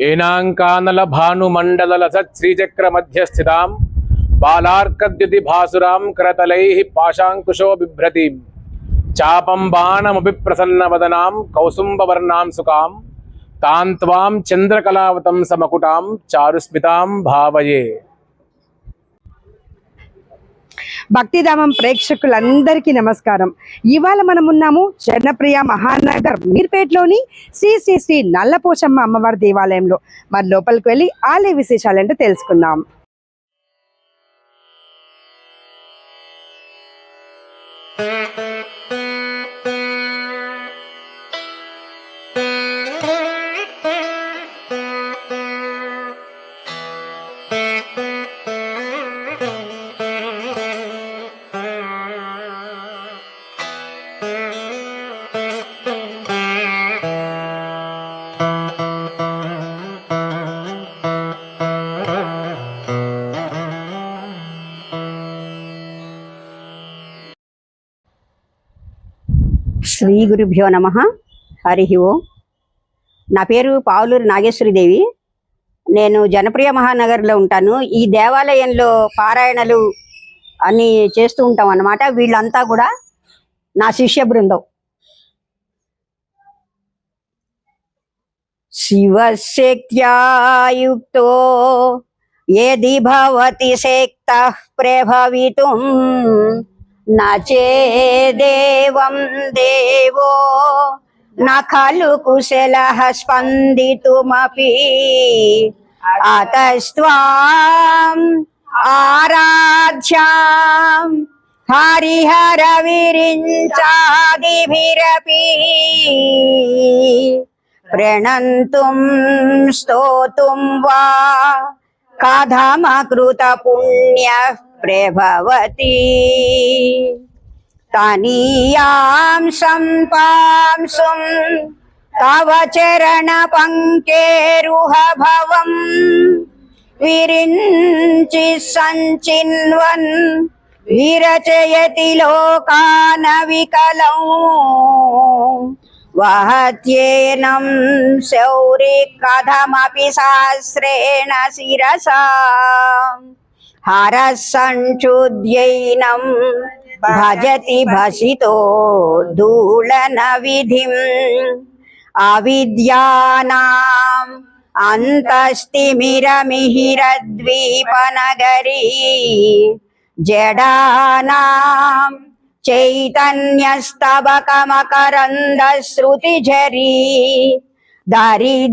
ఏనాంకానల భానుమండల శ్రీచక్ర మధ్య బాలార్కద్యుతి భాసురాం కరతలై పాశాంకుశో బిభ్రతి చాపం బాణమపి ప్రసన్నవదనాం కౌసుంబవర్ణాం సుఖాం తాం త్వాం చంద్రకళావతం సమకుటాం చారుస్మితాం భావయే భక్తిధామం ప్రేక్షకులందరికీ నమస్కారం. ఇవాళ మనం ఉన్నాము జనప్రియ మహానగర్ మీర్పేటలోని శ్రీ శ్రీ శ్రీ నల్లపోచమ్మ అమ్మవారి దేవాలయంలో. మరి లోపలికి వెళ్ళి ఆలయ విశేషాలంటే తెలుసుకుందాం. శ్రీ గురుభ్యో నమ. హరి ఓం. నా పేరు పావులూరు నాగేశ్వరిదేవి నేను జనప్రియ మహానగర్లో ఉంటాను. ఈ దేవాలయంలో పారాయణలు అన్ని చేస్తూ ఉంటాం అన్నమాట. వీళ్ళంతా కూడా నా శిష్య బృందం. శివశక్త్యాయుక్తో ఏది భవతి శక్త ప్రభవితుం నచే దేవం దేవో నలు కుశల స్పందితుమీ అతస్వాం ఆరాధ్యా హరిహర విరించాదిభిరపి. ప్రణంతు స్తోతు వా కథమకృత పుణ్య प्रभवति तनीयां सम्पांसुं तव चरणपङ्केरुह भवम् विरिञ्चि सञ्चिन्वन् विरचयति लोकानविकलौ वहत्येनं शौरि कथमपि सहस्रेण शिरसा हरसञ्चुद्यैनं भजति भसितो धूलनविधिम् अविद्यानाम् अन्तस्तिमिरमिहिरद्वीपनगरी जडानां चैतन्यस्तबकमकरन्दश्रुतिझरी दरिद्राणाम्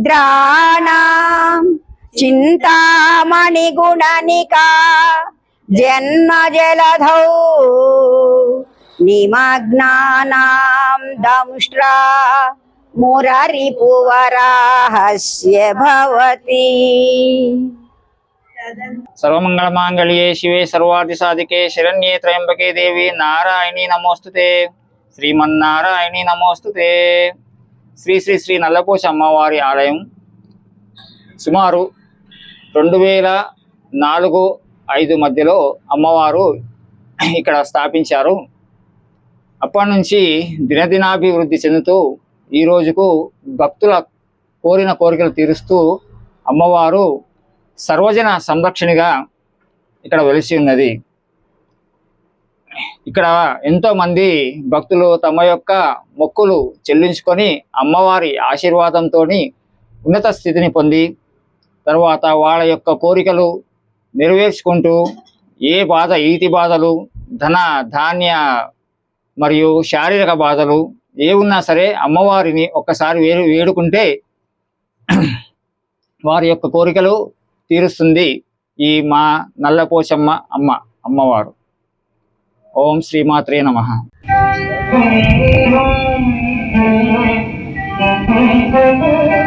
చింతామణి గుణనికా జన్మ జలధౌ నిమగ్నానాం దంష్ట్రా మురరిపువరాహస్య భవతి. సర్వమంగళమాంగళ్యే శివే సర్వాది సాధికే శరణ్యే త్రయంబకే దేవి నారాయణి నమోస్తుతే. శ్రీమన్నారాయణి నమోస్తుతే. శ్రీ శ్రీ శ్రీ నల్లపోచ అమ్మవారి ఆలయం. సుమారు రెండు వేల నాలుగు ఐదు మధ్యలో అమ్మవారు ఇక్కడ స్థాపించారు. అప్పటి నుంచి దినదినాభివృద్ధి చెందుతూ ఈ రోజుకు భక్తుల కోరిన కోరికలు తీరుస్తూ అమ్మవారు సర్వజన సంరక్షణగా ఇక్కడ వెలిసి ఉన్నది. ఇక్కడ ఎంతోమంది భక్తులు తమ యొక్క మొక్కులు చెల్లించుకొని అమ్మవారి ఆశీర్వాదంతో ఉన్నత స్థితిని పొంది తర్వాత వాళ్ళ యొక్క కోరికలు నెరవేర్చుకుంటూ ఏ బాధ ఈతి బాధలు ధన ధాన్య మరియు శారీరక బాధలు ఏ ఉన్నా సరే అమ్మవారిని ఒక్కసారి వేరు వేడుకుంటే వారి యొక్క కోరికలు తీరుస్తుంది ఈ మా నల్లపోచమ్మ అమ్మ అమ్మవారు ఓం శ్రీమాత్రే నమ Thank you.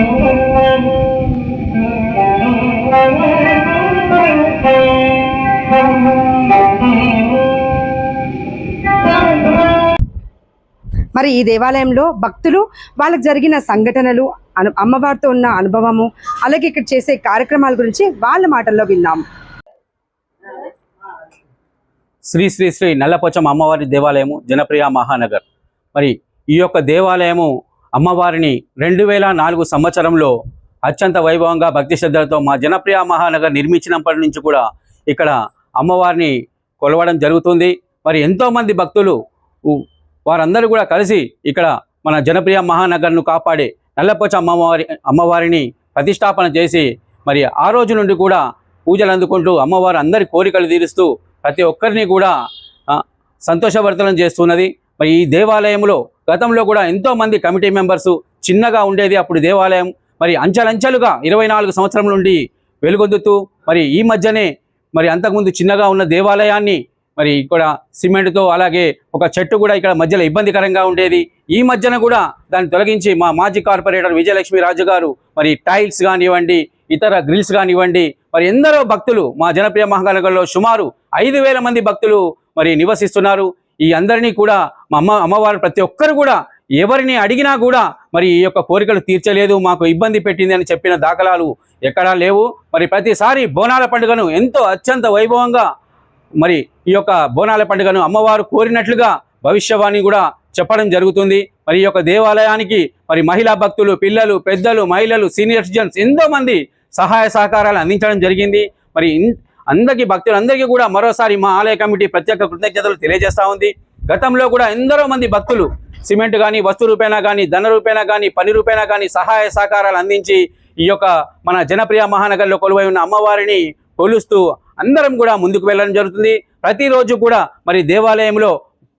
మరి ఈ దేవాలయంలో భక్తులు వాళ్ళకి జరిగిన సంఘటనలు అను అమ్మవారితో ఉన్న అనుభవము అలాగే ఇక్కడ చేసే కార్యక్రమాల గురించి వాళ్ళ మాటల్లో విందాం శ్రీ శ్రీ శ్రీ నల్లపోచమ్మ అమ్మవారి దేవాలయము జనప్రియ మహానగర్. మరి ఈ యొక్క దేవాలయము అమ్మవారిని రెండు వేల నాలుగు సంవత్సరంలో అత్యంత వైభవంగా భక్తి శ్రద్ధలతో మా జనప్రియ మహానగర్ నిర్మించినప్పటి నుంచి కూడా ఇక్కడ అమ్మవారిని కొలవడం జరుగుతుంది. మరి ఎంతోమంది భక్తులు వారందరూ కూడా కలిసి ఇక్కడ మన జనప్రియ మహానగర్ను కాపాడే నల్లపోచ అమ్మవారి అమ్మవారిని ప్రతిష్టాపన చేసి మరి ఆ రోజు నుండి కూడా పూజలు అందుకుంటూ అమ్మవారు అందరి కోరికలు తీరుస్తూ ప్రతి ఒక్కరిని కూడా సంతోషవర్తనం చేస్తున్నది. మరి ఈ దేవాలయంలో గతంలో కూడా ఎంతో మంది కమిటీ మెంబర్స్ చిన్నగా ఉండేది అప్పుడు దేవాలయం. మరి అంచెలంచెలుగా ఇరవై నాలుగు సంవత్సరం నుండి వెలుగొందుతూ మరి ఈ మధ్యనే మరి అంతకుముందు చిన్నగా ఉన్న దేవాలయాన్ని మరి ఇక్కడ సిమెంట్తో అలాగే ఒక చెట్టు కూడా ఇక్కడ మధ్యలో ఇబ్బందికరంగా ఉండేది. ఈ మధ్యన కూడా దాన్ని తొలగించి మా మాజీ కార్పొరేటర్ విజయలక్ష్మి రాజు గారు మరి టైల్స్ కానివ్వండి ఇతర గ్రిల్స్ కానివ్వండి మరి ఎందరో భక్తులు మా జనప్రియ మహానగర్లో సుమారు ఐదు వేల మంది భక్తులు మరి నివసిస్తున్నారు. ఈ అందరినీ కూడా మా అమ్మ అమ్మవారు ప్రతి ఒక్కరు కూడా ఎవరిని అడిగినా కూడా మరి ఈ యొక్క కోరికలు తీర్చలేదు మాకు ఇబ్బంది పెట్టింది అని చెప్పిన దాఖలాలు ఎక్కడా లేవు. మరి ప్రతిసారి బోనాల పండుగను ఎంతో అత్యంత వైభవంగా మరి ఈ యొక్క బోనాల పండుగను అమ్మవారు కోరినట్లుగా భవిష్యవాణి కూడా చెప్పడం జరుగుతుంది. మరి ఈ యొక్క దేవాలయానికి మరి మహిళా భక్తులు పిల్లలు పెద్దలు మహిళలు సీనియర్ సిటిజన్స్ ఎంతో మంది సహాయ సహకారాలు అందించడం జరిగింది. మరి అందరికీ భక్తులందరికీ కూడా మరోసారి మా ఆలయ కమిటీ ప్రత్యేక కృతజ్ఞతలు తెలియజేస్తా ఉంది. గతంలో కూడా ఎందరో మంది భక్తులు సిమెంట్ కానీ వస్తు రూపేణా కానీ ధన రూపేణా కానీ పని రూపేణా కానీ సహాయ సహకారాలు అందించి ఈ యొక్క మన జనప్రియ మహానగర్లో కొలువై ఉన్న అమ్మవారిని కొలుస్తూ అందరం కూడా ముందుకు వెళ్ళడం జరుగుతుంది. ప్రతిరోజు కూడా మరి దేవాలయంలో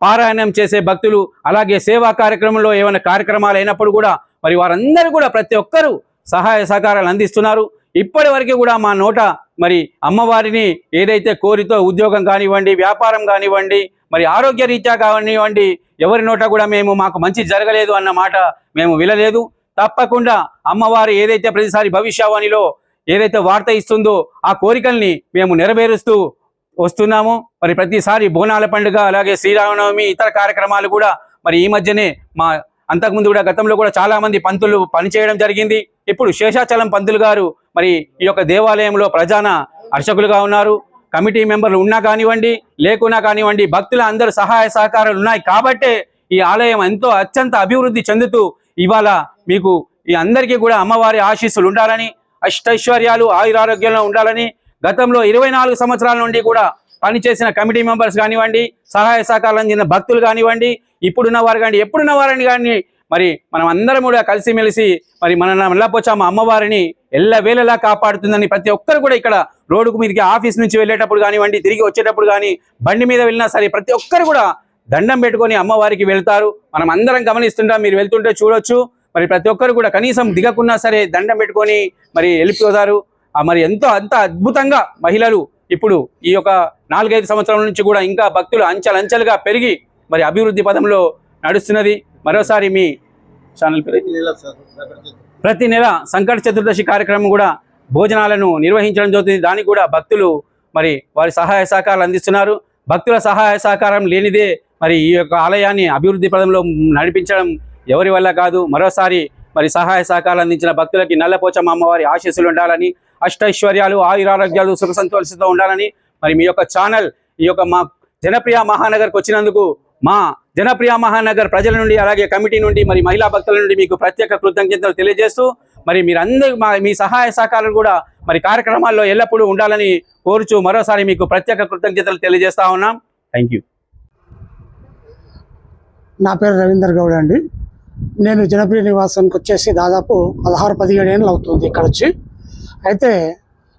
పారాయణం చేసే భక్తులు అలాగే సేవా కార్యక్రమంలో ఏమైనా కార్యక్రమాలు అయినప్పుడు కూడా మరి వారందరూ కూడా ప్రతి ఒక్కరూ సహాయ సహకారాలు అందిస్తున్నారు. ఇప్పటి వరకు కూడా మా నోట మరి అమ్మవారిని ఏదైతే కోరితో ఉద్యోగం కానివ్వండి వ్యాపారం కానివ్వండి మరి ఆరోగ్య రీత్యా కానివ్వండి ఎవరి నోట కూడా మేము మాకు మంచి జరగలేదు అన్న మాట మేము వినలేదు. తప్పకుండా అమ్మవారు ఏదైతే ప్రతిసారి భవిష్యవాణిలో ఏదైతే వార్త ఇస్తుందో ఆ కోరికల్ని మేము నెరవేరుస్తూ వస్తున్నాము మరి ప్రతిసారి బోనాల పండుగ అలాగే శ్రీరామనవమి ఇతర కార్యక్రమాలు కూడా మరి ఈ మధ్యనే మా అంతకుముందు కూడా గతంలో కూడా చాలామంది పంతులు పనిచేయడం జరిగింది. ఇప్పుడు శేషాచలం పంతులు గారు మరి ఈ యొక్క దేవాలయంలో ప్రధాన అర్చకులుగా ఉన్నారు. కమిటీ మెంబర్లు ఉన్నా కానివ్వండి లేకున్నా కానివ్వండి భక్తుల అందరూ సహాయ సహకారాలు ఉన్నాయి కాబట్టే ఈ ఆలయం ఎంతో అత్యంత అభివృద్ధి చెందుతూ ఇవాళ మీకు ఈ అందరికీ కూడా అమ్మవారి ఆశీస్సులు ఉండాలని అష్టైశ్వర్యాలు ఆయురారోగ్యంలో ఉండాలని గతంలో ఇరవై నాలుగు సంవత్సరాల నుండి కూడా పనిచేసిన కమిటీ మెంబర్స్ కానివ్వండి సహాయ సహకారాలు అందిన భక్తులు కానివ్వండి ఇప్పుడున్న వారు కానీ ఎప్పుడున్న వారిని కానీ మరి మనం అందరం కూడా కలిసిమెలిసి మరి మన నల్లపోచమ్మ అమ్మవారిని ఎల్లవేళలా కాపాడుతుందని ప్రతి ఒక్కరు కూడా ఇక్కడ రోడ్డుకు మీదకి ఆఫీస్ నుంచి వెళ్ళేటప్పుడు కానివ్వండి తిరిగి వచ్చేటప్పుడు కానీ బండి మీద వెళ్ళినా సరే ప్రతి ఒక్కరు కూడా దండం పెట్టుకొని అమ్మవారికి వెళ్తారు. మనం అందరం గమనిస్తుంటాం మీరు వెళ్తుంటే చూడొచ్చు. మరి ప్రతి ఒక్కరు కూడా కనీసం దిగకున్నా సరే దండం పెట్టుకొని మరి వెళ్ళిపోతారు. మరి ఎంతో అంత అద్భుతంగా మహిళలు ఇప్పుడు ఈ యొక్క నాలుగైదు సంవత్సరాల నుంచి కూడా ఇంకా భక్తులు అంచెలంచెలుగా పెరిగి మరి అభివృద్ధి పదంలో నడుస్తున్నది. మరోసారి మీ ఛానల్ పేరు? ప్రతి నెల సంకట చతుర్దశి కార్యక్రమం కూడా భోజనాలను నిర్వహించడం జరుగుతుంది. దానికి కూడా భక్తులు మరి వారి సహాయ సహకారాలు అందిస్తున్నారు. భక్తుల సహాయ సహకారం లేనిదే మరి ఈ యొక్క ఆలయాన్ని అభివృద్ధి పదంలో నడిపించడం ఎవరి వల్ల కాదు? మరోసారి మరి సహాయ సహకారాలు అందించిన భక్తులకి నల్లపోచమ్మ అమ్మవారి ఆశీస్సులు ఉండాలని అష్టైశ్వర్యాలు ఆయురారోగ్యాలు సుఖ సంతోషంతో ఉండాలని మరి మీ యొక్క ఛానల్ ఈ యొక్క మా జనప్రియ మహానగర్కి వచ్చినందుకు మా జనప్రియ మహానగర్ ప్రజల నుండి అలాగే కమిటీ నుండి మరి మహిళా భక్తుల నుండి మీకు ప్రత్యేక కృతజ్ఞతలు తెలియజేస్తూ మరి మీరందరూ మా మీ సహాయ సహకారాలు కూడా మరి కార్యక్రమాల్లో ఎల్లప్పుడూ ఉండాలని కోరుచు మరోసారి మీకు ప్రత్యేక కృతజ్ఞతలు తెలియజేస్తా ఉన్నాం. థ్యాంక్ యూ నా పేరు రవీందర్ గౌడ్ అండి. నేను జనప్రియ నివాసానికి వచ్చేసి దాదాపు పదహారు పదిహేడు ఏళ్ళు అవుతుంది ఇక్కడ వచ్చి అయితే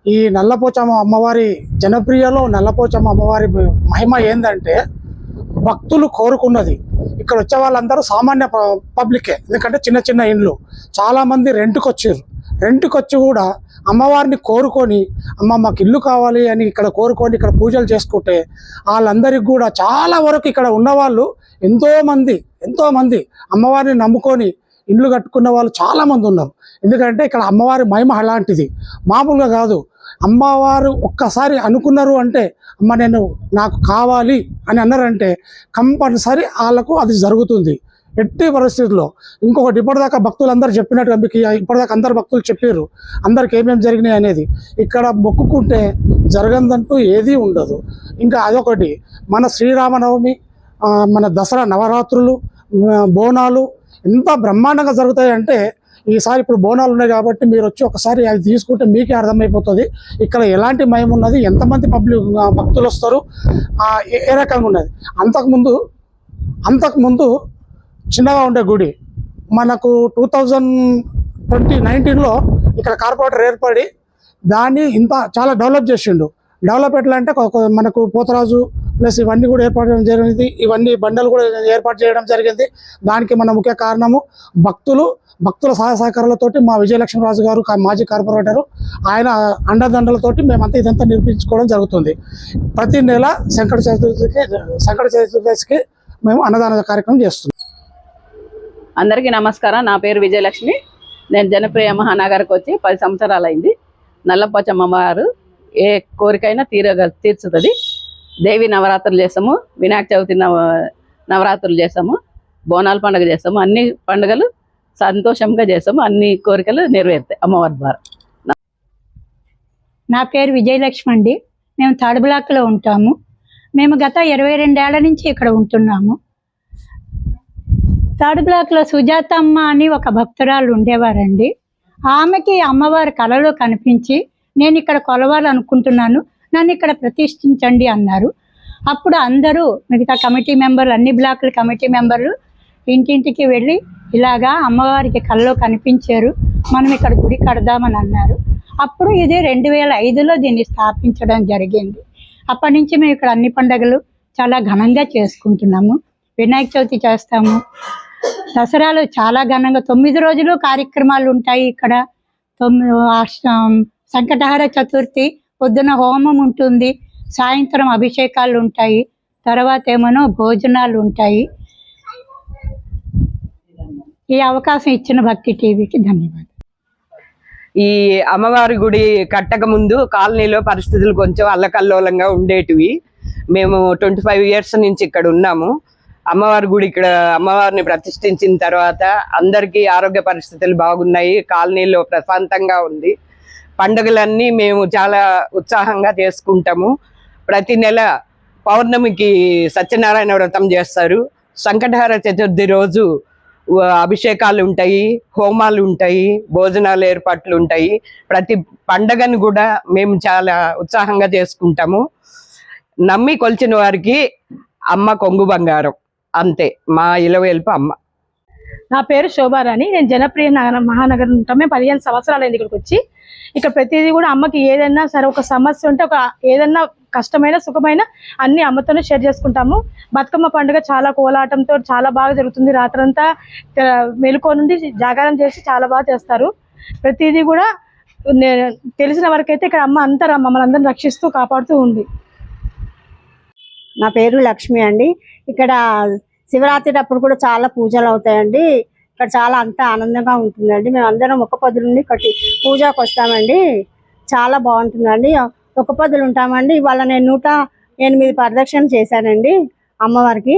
ఈ నల్లపోచమ్మ అమ్మవారి జనప్రియలో నల్లపోచమ్మ అమ్మవారి మహిమ ఏంటంటే భక్తులు కోరుకున్నది. ఇక్కడ వచ్చే వాళ్ళందరూ సామాన్య పబ్లికే. ఎందుకంటే చిన్న చిన్న ఇండ్లు. చాలామంది రెంట్కి వచ్చారు రెంట్కి వచ్చి కూడా అమ్మవారిని కోరుకొని అమ్మ మాకు ఇల్లు కావాలి అని ఇక్కడ కోరుకొని ఇక్కడ పూజలు చేసుకుంటే వాళ్ళందరికీ కూడా చాలా వరకు ఇక్కడ ఉన్నవాళ్ళు ఎంతోమంది ఎంతోమంది అమ్మవారిని నమ్ముకొని ఇండ్లు కట్టుకున్న వాళ్ళు చాలామంది ఉన్నారు. ఎందుకంటే ఇక్కడ అమ్మవారి మహిమ అలాంటిది. మామూలుగా కాదు. అమ్మవారు ఒక్కసారి అనుకున్నారు అంటే అమ్మ నేను నాకు కావాలి అని అన్నారంటే కంపల్సరీ వాళ్ళకు అది జరుగుతుంది. ఎట్టి పరిస్థితుల్లో ఇంకొకటి ఇప్పటిదాకా భక్తులందరూ చెప్పినట్టుగా మీకు ఇప్పటిదాకా అందరు భక్తులు చెప్పారు అందరికి ఏమేమి జరిగినాయి అనేది. ఇక్కడ మొక్కుకుంటే జరగదంటూ ఏదీ ఉండదు. ఇంకా అదొకటి మన శ్రీరామనవమి మన దసరా నవరాత్రులు బోనాలు ఎంత బ్రహ్మాండంగా జరుగుతాయి అంటే ఈసారి ఇప్పుడు బోనాలు ఉన్నాయి కాబట్టి మీరు వచ్చి ఒకసారి అది తీసుకుంటే మీకే అర్థమైపోతుంది. ఇక్కడ ఎలాంటి మయం ఉన్నది ఎంతమంది పబ్లిక్ భక్తులు వస్తారు ఏ- ఏ రకంగా ఉన్నది. అంతకుముందు అంతకుముందు చిన్నగా ఉండే గుడి. మనకు టూ థౌజండ్ ట్వంటీ నైన్టీన్లో ఇక్కడ కార్పొరేటర్ ఏర్పడి దాన్ని ఇంత చాలా డెవలప్ చేసిండు. డెవలప్ ఎట్లా అంటే మనకు పోతరాజు ప్లస్ ఇవన్నీ కూడా ఏర్పాటు చేయడం జరిగింది. ఇవన్నీ బండలు కూడా ఏర్పాటు చేయడం జరిగింది. దానికి మన ముఖ్య కారణము భక్తులు భక్తుల సహాయ సహకారాలతోటి మా విజయలక్ష్మీరాజు గారు మాజీ కార్పొరేటరు ఆయన అండదండలతోటి మేమంతా ఇదంతా నిర్మించుకోవడం జరుగుతుంది. ప్రతి నెల శంకర చతుర్దశికి శంకర చతుర్దశికి మేము అన్నదాన కార్యక్రమం చేస్తున్నాం. అందరికీ నమస్కారం. నా పేరు విజయలక్ష్మి. నేను జనప్రియ మహానగర్కి వచ్చి పది సంవత్సరాలు అయింది. నల్లపోచమ్మ వారు ఏ కోరికైనా తీరగ తీర్చుతుంది. దేవి నవరాత్రులు చేస్తాము. వినాయక చవితి నవ నవరాత్రులు చేస్తాము. బోనాల పండుగ చేస్తాము. అన్ని పండుగలు సంతోషంగా చేస్తాము. అన్ని కోరికలు నెరవేరుతాయి అమ్మవారి ద్వారా. నా పేరు విజయలక్ష్మి అండి. మేము థర్డ్ బ్లాక్లో ఉంటాము. మేము గత ఇరవై రెండేళ్ళ నుంచి ఇక్కడ ఉంటున్నాము. థర్డ్ బ్లాక్లో సుజాతమ్మ అని ఒక భక్తురాలు ఉండేవారండి. ఆమెకి అమ్మవారి కళలో కనిపించి నేను ఇక్కడ కొలవాలనుకుంటున్నాను నన్ను ఇక్కడ ప్రతిష్ఠించండి అన్నారు. అప్పుడు అందరూ మిగతా కమిటీ మెంబర్లు అన్ని బ్లాకుల కమిటీ మెంబర్లు ఇంటింటికి వెళ్ళి ఇలాగా అమ్మవారికి కళ్ళలో కనిపించారు మనం ఇక్కడ గుడి కడదామని అన్నారు. అప్పుడు ఇది రెండు వేల ఐదులో దీన్ని స్థాపించడం జరిగింది. అప్పటి నుంచి మేము ఇక్కడ అన్ని పండుగలు చాలా ఘనంగా చేసుకుంటున్నాము. వినాయక చవితి చేస్తాము. దసరాలు చాలా ఘనంగా తొమ్మిది రోజులు కార్యక్రమాలు ఉంటాయి ఇక్కడ. తొమ్మిది సంకటహార చతుర్థి పొద్దున హోమం ఉంటుంది సాయంత్రం అభిషేకాలు ఉంటాయి తర్వాత ఏమనో భోజనాలు ఉంటాయి. ఈ అవకాశం ఇచ్చిన భక్తి టీవీకి ధన్యవాదాలు. ఈ అమ్మవారి గుడి కట్టక ముందు కాలనీలో పరిస్థితులు కొంచెం అల్లకల్లోలంగా ఉండేటివి. మేము ట్వంటీ ఫైవ్ ఇయర్స్ నుంచి ఇక్కడ ఉన్నాము. అమ్మవారి గుడి ఇక్కడ అమ్మవారిని ప్రతిష్ఠించిన తర్వాత అందరికీ ఆరోగ్య పరిస్థితులు బాగున్నాయి కాలనీలో ప్రశాంతంగా ఉంది. పండుగలన్నీ మేము చాలా ఉత్సాహంగా చేసుకుంటాము. ప్రతి నెల పౌర్ణమికి సత్యనారాయణ వ్రతం చేస్తారు. సంకటహార చతుర్థి రోజు అభిషేకాలు ఉంటాయి హోమాలు ఉంటాయి భోజనాలు ఏర్పాట్లు ఉంటాయి. ప్రతి పండగను కూడా మేము చాలా ఉత్సాహంగా చేసుకుంటాము. నమ్మి కొలిచిన వారికి అమ్మ కొంగు బంగారం. అంతే. మా ఇలవేల్పు అమ్మ. నా పేరు శోభారాణి నేను జనప్రియ నగర మహానగర్ ఉంటాం. మేము పదిహేను సంవత్సరాలు అయింది ఇక్కడికి వచ్చి. ఇక్కడ ప్రతిదీ కూడా అమ్మకి ఏదైనా సరే ఒక సమస్య ఉంటే ఒక ఏదైనా కష్టమైన సుఖమైన అన్ని అమ్మతోనే షేర్ చేసుకుంటాము. బతుకమ్మ పండుగ చాలా కోలాటంతో చాలా బాగా జరుగుతుంది. రాత్రంతా నుండి జాగారం చేసి చాలా బాగా చేస్తారు. ప్రతిదీ కూడా నే- తెలిసిన వరకైతే ఇక్కడ అమ్మ అంతా మమ్మల్ని అందరిని రక్షిస్తూ కాపాడుతూ ఉంది. నా పేరు లక్ష్మి అండి. ఇక్కడ శివరాత్రి అప్పుడు కూడా చాలా పూజలు అవుతాయండి. ఇక్కడ చాలా అంతా ఆనందంగా ఉంటుందండి. మేము అందరం ఒక పొద్దు నుండి కట్టి పూజకు వస్తామండి. చాలా బాగుంటుందండి. ఒక పొద్దులు ఉంటామండి. ఇవాళ నేను నూట ఎనిమిది ప్రదక్షిణ చేశానండి అమ్మవారికి.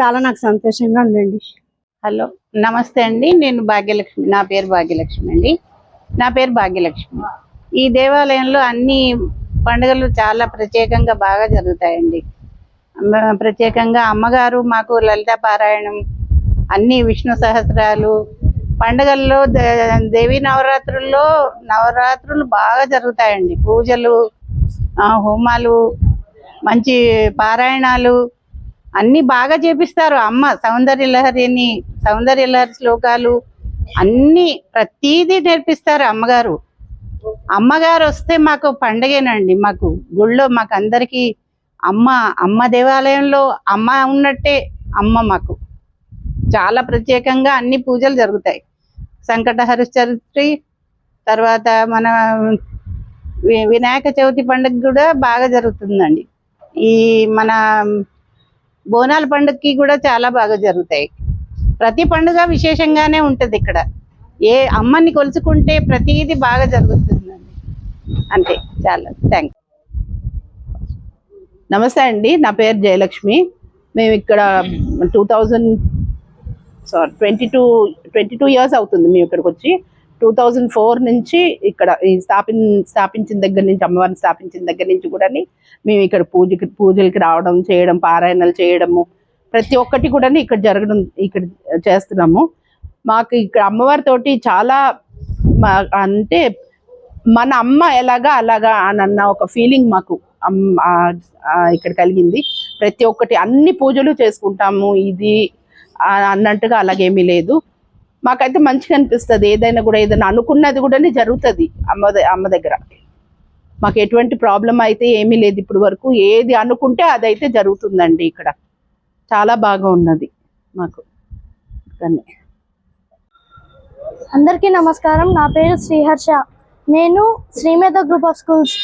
చాలా నాకు సంతోషంగా ఉందండి. హలో నమస్తే అండి. నేను భాగ్యలక్ష్మి. నా పేరు భాగ్యలక్ష్మి అండి. నా పేరు భాగ్యలక్ష్మి. ఈ దేవాలయంలో అన్ని పండుగలు చాలా ప్రత్యేకంగా బాగా జరుగుతాయండి. ప్రత్యేకంగా అమ్మగారు మాకు లలిత పారాయణం అన్ని విష్ణు సహస్రాలు పండగల్లో దే- దేవీ నవరాత్రుల్లో నవరాత్రులు బాగా జరుగుతాయండి. పూజలు హోమాలు మంచి పారాయణాలు అన్నీ బాగా చేపిస్తారు. అమ్మ సౌందర్య లహరిని సౌందర్య లహరి శ్లోకాలు అన్నీ ప్రతీదీ నేర్పిస్తారు అమ్మగారు. అమ్మగారు వస్తే మాకు పండగేనండి. మాకు గుళ్ళో మాకు అందరికీ అమ్మ అమ్మ దేవాలయంలో అమ్మ ఉన్నట్టే అమ్మ మాకు. చాలా ప్రత్యేకంగా అన్ని పూజలు జరుగుతాయి. సంకటహర చరిత్రి తర్వాత మన వినాయక చవితి పండుగ కూడా బాగా జరుగుతుందండి. ఈ మన బోనాల పండుగకి కూడా చాలా బాగా జరుగుతాయి. ప్రతి పండుగ విశేషంగానే ఉంటుంది ఇక్కడ. ఏ అమ్మని కొలుచుకుంటే ప్రతిదీ బాగా జరుగుతుందండి. అంతే చాలా. థ్యాంక్ నమస్తే అండి నా పేరు జయలక్ష్మి. మేము ఇక్కడ two thousand sorry twenty two twenty two years అవుతుంది మేము ఇక్కడికి వచ్చి. టూ థౌజండ్ ఫోర్ నుంచి ఇక్కడ ఈ స్థాపిన్ స్థాపించిన దగ్గర నుంచి అమ్మవారిని స్థాపించిన దగ్గర నుంచి కూడా మేము ఇక్కడ పూజకి పూజలకి రావడం చేయడం పారాయణలు చేయడము ప్రతి ఒక్కటి కూడా ఇక్కడ జరగడం ఇక్కడ చేస్తున్నాము. మాకు ఇక్కడ అమ్మవారితోటి చాలా మా అంటే మన అమ్మ ఎలాగా అలాగా అని అన్న ఒక ఫీలింగ్ మాకు. ఇక్కడ కలిగింది. ప్రతి ఒక్కటి అన్ని పూజలు చేసుకుంటాము. ఇది అన్నట్టుగా అలాగేమీ లేదు. మాకైతే మంచిగా అనిపిస్తుంది. ఏదైనా కూడా ఏదైనా అనుకున్నది కూడా జరుగుతుంది అమ్మ అమ్మ దగ్గర. మాకు ఎటువంటి ప్రాబ్లం అయితే ఏమీ లేదు ఇప్పుడు వరకు. ఏది అనుకుంటే అదైతే జరుగుతుందండి ఇక్కడ. చాలా బాగా ఉన్నది మాకు. కానీ అందరికీ నమస్కారం. నా పేరు శ్రీహర్ష. నేను శ్రీమేధ గ్రూప్ ఆఫ్ స్కూల్స్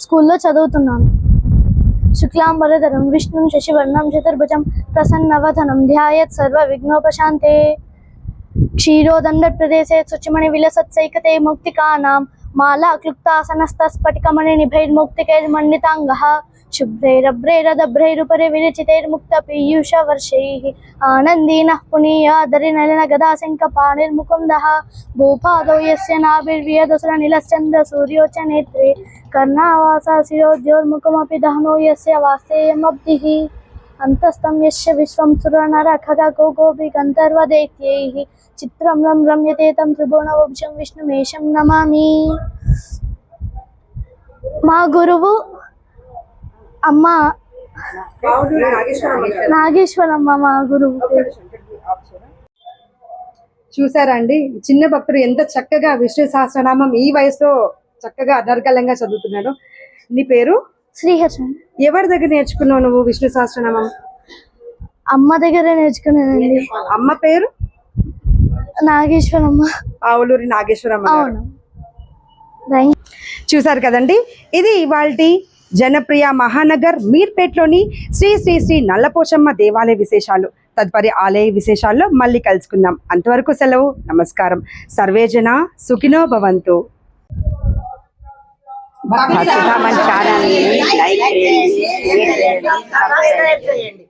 స్కూల్లో చదువుతున్నాను శుక్లాంబరధరం విష్ణుం శశివర్ణం చతుర్భుజం ప్రసన్నవదనం ధ్యాయత్ సర్వ విఘ్నోపశాంతే క్షీరోదండ ప్రదేశే శుచిమణి విలసత్సైకతే ముక్తికానాం మాలా క్లుప్తాసనస్త స్ఫటికమణి నిభైర్ముక్తికైర్మండితాంగः शुभ्रैरभ्रैरदभ्रैरुपरि विरचितैर्मुक्त पीयूष वर्षैः आनन्दीनः पुनीयादरिनलिन गदाशङ्कपाणिर्मुकुन्दः भूपादौ यस्य नाभिर्वियदसुरनिलश्चन्द्र सूर्यो च नेत्रे कर्णावासा शिरोद्योर्मुखमपि दहनो यस्य वासेयमब्धिः अन्तस्तं यस्य विश्वं सुरनरखगो गोपि गन्धर्वदैत्यैः चित्रं रं रम्यते तं त्रिभुवनवंशं विष्णुमेशं नमामि మా గురువు అమ్మ. నాగేశ్వరమ్మ మా గురువు పేరు. చూసారా అండి? చిన్న భక్తుడు ఎంత చక్కగా విష్ణు సహస్రనామం ఈ వయసులో చక్కగా అనర్గళంగా చదువుతున్నాడు. నీ పేరు? శ్రీహర్షన్ ఎవరి దగ్గర నేర్చుకున్నావు నువ్వు విష్ణు సహస్రనామం? అమ్మ దగ్గరే నేర్చుకున్నానండి. అమ్మ పేరు? నాగేశ్వరమ్మ. ఆవులూరి నాగేశ్వరమ్మ. అవును. చూసారు కదండి? ఇది ఇవాల్టి జనప్రియ మహానగర్ మీర్పేట్లోని శ్రీ శ్రీ శ్రీ నల్లపోచమ్మ దేవాలయ విశేషాలు. తదుపరి ఆలయ విశేషాల్లో మళ్ళీ కలుసుకుందాం. అంతవరకు సెలవు నమస్కారం. సర్వేజన సుఖినో భవంతు. భక్తిధామన్ ఛానల్ని లైక్ చేయండి సబ్స్క్రైబ్ చేయండి.